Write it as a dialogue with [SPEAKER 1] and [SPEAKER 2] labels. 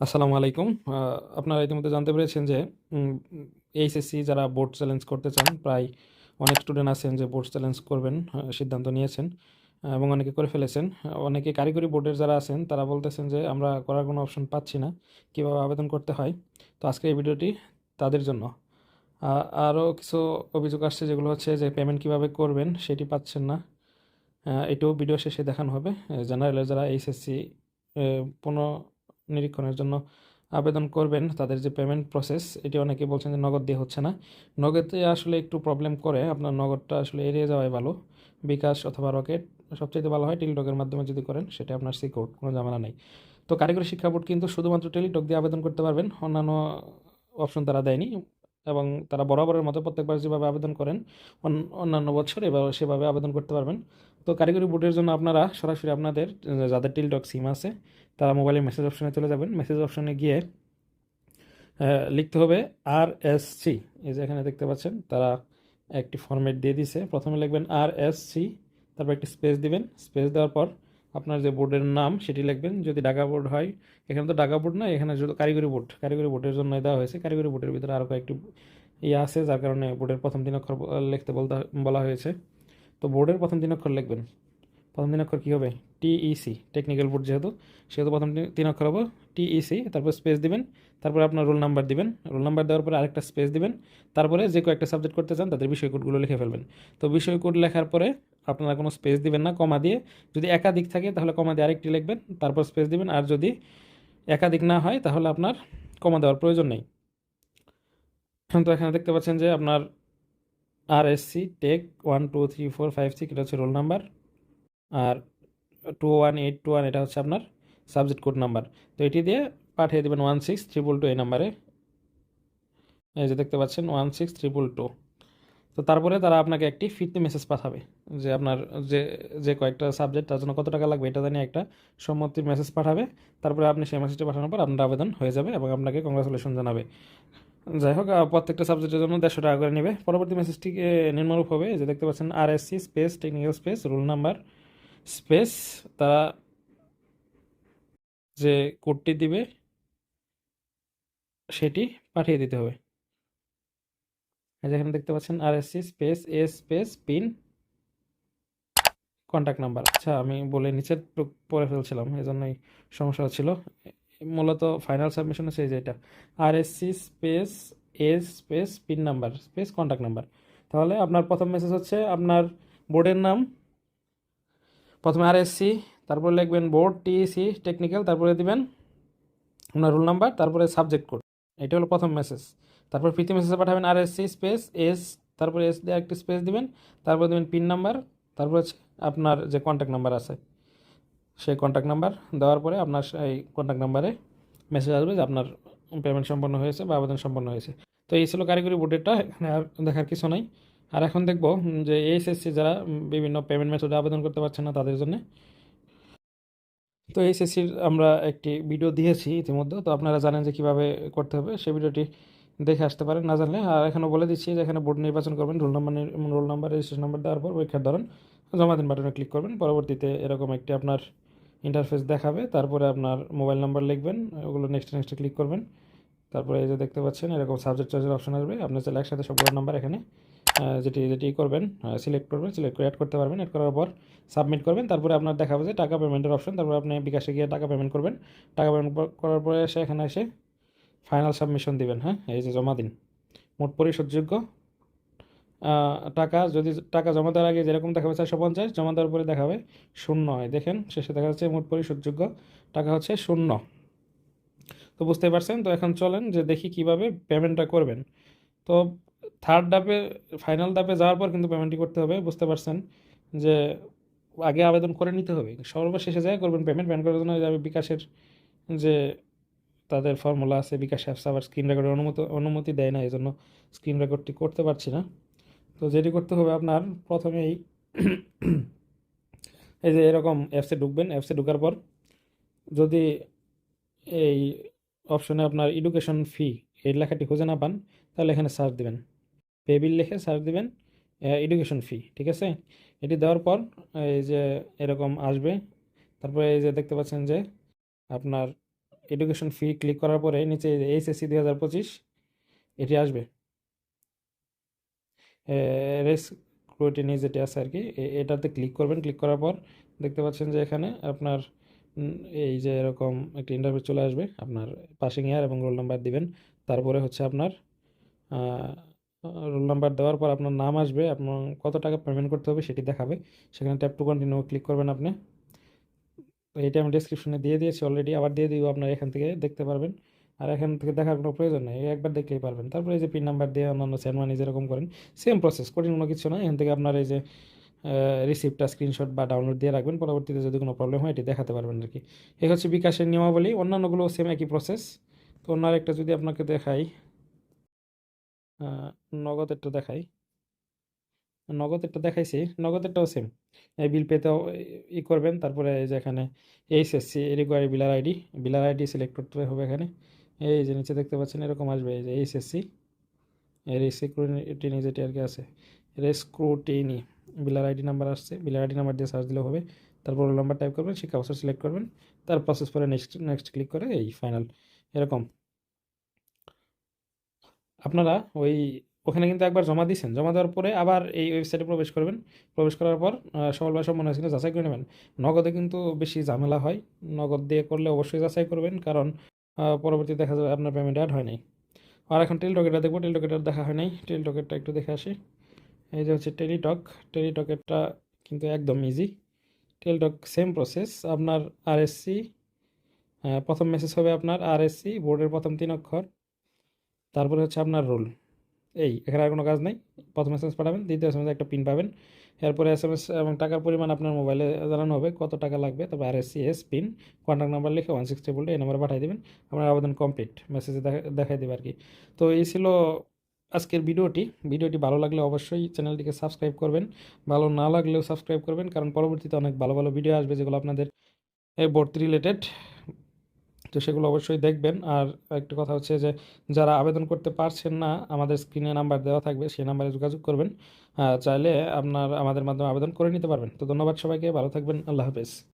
[SPEAKER 1] আসসালামু আলাইকুম। আপনারা ইতিমধ্যে জানতে পেরেছেন যে এইচএসসি যারা বোর্ড চ্যালেঞ্জ করতে চান, প্রায় অনেক স্টুডেন্ট আছেন যে বোর্ড চ্যালেঞ্জ করবেন সিদ্ধান্ত নিয়েছেন এবং অনেকে করে ফেলেছেন। অনেকে কারিগরি বোর্ডের যারা আছেন, তারা বলতেছেন যে, আমরা করার কোনো অপশন পাচ্ছি না, কীভাবে আবেদন করতে হয়? তো আজকে এই ভিডিওটি তাদের জন্য। আরও কিছু অভিযোগ আসছে যেগুলো হচ্ছে যে পেমেন্ট কীভাবে করবেন সেটি পাচ্ছেন না। এটাও ভিডিও শেষে দেখানো হবে। জেনারেলের যারা এইচএসসি পুনঃনিরীক্ষণের জন্য আবেদন করবেন তাদের যে পেমেন্ট প্রসেস এটি অনেকে বলছেন যে নগদ দিয়ে হচ্ছে না। নগদে আসলে একটু প্রবলেম করে, আপনার নগদটা আসলে এড়িয়ে যাওয়াই ভালো। বিকাশ অথবা রকেট সবচেয়ে ভালো হয় টেলিটকের মাধ্যমে যদি করেন, সেটা আপনার সিকিউর কোনো ঝামেলা নেই। তো কারিগরি শিক্ষা বোর্ড কিন্তু শুধুমাত্র টেলিটক দিয়ে আবেদন করতে পারবেন, অন্যান্য অপশন তারা দেয়নি এবং তারা বরাবরের মতো প্রত্যেকবার যেভাবে আবেদন করেন অন্যান্য বছর এবার সেভাবে আবেদন করতে পারবেন। তো কারিগরি বোর্ডের জন্য আপনারা সরাসরি আপনাদের যাদের টিলটক সিম আছে, তারা মোবাইলে মেসেজ অপশনে চলে যাবেন। মেসেজ অপশনে গিয়ে লিখতে হবে আর এস সি এই যে এখানে দেখতে পাচ্ছেন, তারা একটি ফরম্যাট দিয়ে দিছে। প্রথমে লিখবেন আর এস সি তারপর একটি স্পেস দিবেন। স্পেস দেওয়ার পর আপনার যে বোর্ডের নাম, সেটি লিখবেন। যদি ঢাকা বোর্ড হয়, এখানে তো ঢাকা বোর্ড না, এখানে কারিগরি বোর্ড কারিগরি বোর্ডের জন্য দেওয়া হয়েছে। কারিগরি বোর্ডের ভিতরে আরও কয়েকটি ইয়ে আছে, যার কারণে বোর্ডের প্রথম তিন অক্ষর লিখতে বলতে বলা হয়েছে। তো বোর্ডের প্রথম তিন অক্ষর লিখবেন। প্রথম তিন অক্ষর কী হবে? টিইসি টেকনিক্যাল বোর্ড যেহেতু, সেহেতু প্রথম তিন- অক্ষর হবে। টিইসি, তারপর স্পেস দিবেন, তারপরে আপনার রোল নাম্বার দিবেন। রোল নাম্বার দেওয়ার পরে আরেকটা স্পেস দিবেন। তারপরে যে কয়েকটা সাবজেক্ট করতে চান, তাদের বিষয় কোডগুলো লিখে ফেলবেন। তো বিষয় কোড লেখার পরে আপনারা কোনো স্পেস দিবেন না কমা দিয়ে। যদি একাধিক থাকে, তাহলে কমা দিয়ে আরেকটি লিখবেন, তারপর স্পেস দিবেন। আর যদি একাধিক না হয়, তাহলে আপনার কমা দেওয়ার প্রয়োজন নেই। তো এখানে দেখতে পাচ্ছেন যে আপনার R S C tech one two three four five six এটা হচ্ছে রোল নাম্বার আর two one eight two one এটা হচ্ছে আপনার সাবজেক্ট কোড নাম্বার তো এটি দিয়ে পাঠিয়ে দেবেন ওয়ান সিক্স ট্রিপল টু এই নাম্বারে এই যে দেখতে পাচ্ছেন ওয়ান সিক্স ট্রিপল টু তো তারপরে তারা আপনাকে একটি ফিরতি মেসেজ পাঠাবে যে আপনার যে যে কয়েকটা সাবজেক্ট তার জন্য কত টাকা লাগবে এটা জানিয়ে একটা সম্মতির মেসেজ পাঠাবে। তারপরে আপনি সেই মেসেজটি পাঠানোর পর আপনার আবেদন হয়ে যাবে এবং আপনাকে কংগ্রাচুলেশন জানাবে। যাই হোক প্রত্যেকটা সাবজেক্টের জন্য দেড়শো টাকা করে নেবে। পরবর্তী মেসেজটি নিম্নরূপ হবে। যে দেখতে পাচ্ছেন R S C space technical space roll number space তারা যে কোডটি দিবে, সেটি পাঠিয়ে দিতে হবে। এই যে দেখতে পাচ্ছেন R S C space S space pin contact number আচ্ছা আমি বলে নিচের পরে ফেলছিলাম এই জন্যই সমস্যা হচ্ছিল মূলত ফাইনাল সাবমিশন হচ্ছে যে এটা। R C space S space pin number space contact number তাহলে আপনার প্রথম মেসেজ হচ্ছে আপনার বোর্ডের নাম, প্রথমে আর সি তারপরে লিখবেন বোর্ড টিইসি টেকনিক্যাল তারপরে দিবেন আপনার রোল নাম্বার তারপরে সাবজেক্ট কোড এটা হলো প্রথম মেসেজ তারপর প্রীতি মেসেজে পাঠাবেন আর সি স্পেস এস তারপরে এস দিয়ে একটি স্পেস দিবেন, তারপর দেবেন পিন নাম্বার তারপর হচ্ছে আপনার যে কন্ট্যাক্ট নাম্বার আছে। সেই কন্ট্যাক্ট নাম্বার দেওয়ার পরে আপনার সেই কন্ট্যাক্ট নাম্বারে মেসেজ আসবে যে আপনার পেমেন্ট সম্পন্ন হয়েছে বা আবেদন সম্পন্ন হয়েছে। তো এই ছিল কারিগরি বোর্ডেরটা এখানে দেখার কিছু নাই। আর এখন দেখব যে এইচএসসি যারা বিভিন্ন পেমেন্ট মেথডে আবেদন করতে পারছে না তাদের জন্য। তো এইচএসসির আমরা একটি ভিডিও দিয়েছি ইতিমধ্যে, তো আপনারা জানেন যে কীভাবে করতে হবে সেই ভিডিওটি দেখে আসতে পারেন, না জানলে। আর এখানে বলে দিচ্ছি যে এখানে বোর্ড নির্বাচন করবেন roll number roll number registration number দেওয়ার পর পরীক্ষার ধরন, জমা দিন বাটনে ক্লিক করবেন, পরবর্তীতে এরকম একটি আপনার ইন্টারফেস দেখাবে, তারপরে আপনার মোবাইল নাম্বার লিখবেন, ওগুলো নেক্সট নেক্সটে ক্লিক করবেন। তারপরে এই যে দেখতে পাচ্ছেন, এরকম সাবজেক্ট চয়েসের অপশন আসবে। আপনি চাইলে একসাথে সবগুলো নাম্বার এখানে যেটি যেটি করবেন সিলেক্ট করবেন সিলেক্ট করে অ্যাড করতে পারবেন। অ্যাড করার পর সাবমিট করবেন। তারপরে আপনার দেখাবে যে টাকা পেমেন্টের অপশন তারপরে আপনি বিকাশে গিয়ে টাকা পেমেন্ট করবেন। টাকা পেমেন্ট করার পরে এসে এখানে এসে ফাইনাল সাবমিশন দিবেন হ্যাঁ? এই যে জমা দিন। মোট পরিশোধযোগ্য টাকা যদি টাকা জমা দেওয়ার আগে যেরকম দেখাবে চারশো পঞ্চাশ, জমা দেওয়ার পরে দেখাবে শূন্য হয়। দেখেন, শেষে দেখা যাচ্ছে মোট পরিশোধযোগ্য টাকা হচ্ছে শূন্য। তো বুঝতে পারছেন? তো এখন চলেন যে দেখি কীভাবে পেমেন্টটা করবেন। তো থার্ড ধাপে ফাইনাল ধাপে যাওয়ার পর কিন্তু পেমেন্টটি করতে হবে। বুঝতে পারছেন যে আগে আবেদন করে নিতে হবে। সর্বশেষে যায় করবেন পেমেন্ট পেমেন্ট করার জন্য যাবে বিকাশের যে তাদের ফর্মুলা আছে, বিকাশ অ্যাপস আবার স্ক্রিন রেকর্ডের অনুমতি অনুমতি দেয় না এই জন্য স্ক্রিন রেকর্ডটি করতে পারছি না। তো যেটি করতে হবে আপনার প্রথমেই এই যে এরকম অ্যাপসে ঢুকবেন অ্যাপসে ঢোকার পর যদি এই অপশনে আপনার এডুকেশন ফি এই লেখাটি খুঁজে না পান, তাহলে এখানে সার্চ দিবেন। পে বিল লিখে সার্চ দিবেন এডুকেশন ফি ঠিক আছে? এটি দেওয়ার পর এই যে এরকম আসবে, তারপরে এই যে দেখতে পাচ্ছেন যে আপনার এডুকেশন ফি ক্লিক করার পরে নিচে এইচএসসি দুই হাজার পঁচিশ, এটি আসবে। রেসক্রুটিনি যেটি আছে আর কি এটাতে ক্লিক করবেন ক্লিক করার পর দেখতে পাচ্ছেন যে এখানে আপনার এই যে এরকম একটি ইন্টারভিউ চলে আসবে, আপনার পাসিং ইয়ার এবং রোল নাম্বার দিবেন। তারপরে হচ্ছে আপনার রোল নাম্বার দেওয়ার পর আপনার নাম আসবে, আপনার কত টাকা পেমেন্ট করতে হবে সেটি দেখাবে। সেখানে ট্যাপ টু কন্টিনিউ ক্লিক করবেন আপনি। এটা আমি ডিসক্রিপশনে দিয়ে দিয়েছি অলরেডি আবার দিয়ে দিব, আপনার এখান থেকে দেখতে পারবেন। আর এখান থেকে দেখার কোনো প্রয়োজন নেই একবার দেখলেই পারবেন। তারপরে এই যে পিন নাম্বার দিয়ে অন্যান্য সেন্ড মানি যেরকম করেন সেম প্রসেস কঠিন কোনো কিছু না এখান থেকে আপনার এই যে রিসিপ্টটা স্ক্রিনশট বা ডাউনলোড দিয়ে রাখবেন, পরবর্তীতে যদি কোনো প্রবলেম হয়, এটি দেখাতে পারবেন আর কি। এই হচ্ছে বিকাশের নিয়মাবলী অন্যান্যগুলো সেম একই প্রসেস তো অন্য আরেকটা যদি আপনাকে দেখাই নগদেরটা দেখাই। নগদেরটা দেখাইছি নগদেরটাও সেম এই বিল পেতেও ই করবেন, তারপরে এই যে এখানে HSC রিকোয়ারি biller ID biller ID select করতে হবে এখানে। এই যে নিচে দেখতে পাচ্ছেন, এরকম আসবে এই যে এইচএসসি এর এই যেটি আর কি আছে। রেস্ক্রুটিনি বিলার আইডি নাম্বার আসছে, বিলার আইডি নাম্বার দিয়ে সার্চ দিলে হবে। তারপর রোল নাম্বার টাইপ করবেন, শিক্ষা বছর সিলেক্ট করবেন। তার প্রসেস পরে নেক্সট নেক্সট ক্লিক করে এই ফাইনাল এরকম। আপনারা ওই, ওখানে কিন্তু একবার জমা দিয়েছেন। জমা দেওয়ার পরে আবার এই ওয়েবসাইটে প্রবেশ করবেন। প্রবেশ করার পর সকল বা সব মনে হয়েছিল যাচাই করে নেবেন। নগদে কিন্তু বেশি ঝামেলা হয়। নগদ দিয়ে করলে অবশ্যই যাচাই করবেন, কারণ পরবর্তী দেখা যাবে আপনার পেমেন্ট অ্যাড হয় নাই। আর এখন টেলিটকেটটা দেখব টেলিটকেটার দেখা হয় নাই। টেলিটকেটটা একটু দেখে আসি। এই যে হচ্ছে টেলিটক টেলিটকেটটা কিন্তু একদম ইজি টেলিটক সেম প্রসেস আপনার আরএসসি প্রথম মেসেজ হবে আপনার আরএসসি বোর্ডের প্রথম তিন অক্ষর। তারপরে হচ্ছে আপনার রোল এই, এখানে আর কোনো কাজ নেই। প্রথম এস পাঠাবেন, দ্বিতীয় এস একটা পিন পাবেন। এরপরে এস এম এস এবং টাকার পরিমাণ আপনার মোবাইলে জানানো হবে, কত টাকা লাগবে, তারপর R S C S pin contact number লিখে ওয়ান সিক্সটি বললে এই নাম্বারে পাঠিয়ে দেবেন, আপনার আবেদন কমপ্লিট মেসেজে দেখা, দেখাই দেবে আর কি তো এই ছিল আজকের ভিডিওটি ভিডিওটি ভালো লাগলে অবশ্যই চ্যানেলটিকে সাবস্ক্রাইব করবেন, ভালো না লাগলেও সাবস্ক্রাইব করবেন, কারণ পরবর্তীতে অনেক ভালো ভালো ভিডিও আসবে যেগুলো আপনাদের এই ভর্তি রিলেটেড তো সেগুলো অবশ্যই দেখবেন। আর একটা কথা হচ্ছে যে, যারা আবেদন করতে পারছেন না, আমাদের স্ক্রিনে নাম্বার দেওয়া থাকবে, সেই নাম্বারে যোগাযোগ করবেন। চাইলে আপনার, আমাদের মাধ্যমে আবেদন করে নিতে পারবেন। তো ধন্যবাদ সবাইকে, ভালো থাকবেন, আল্লাহ হাফেজ।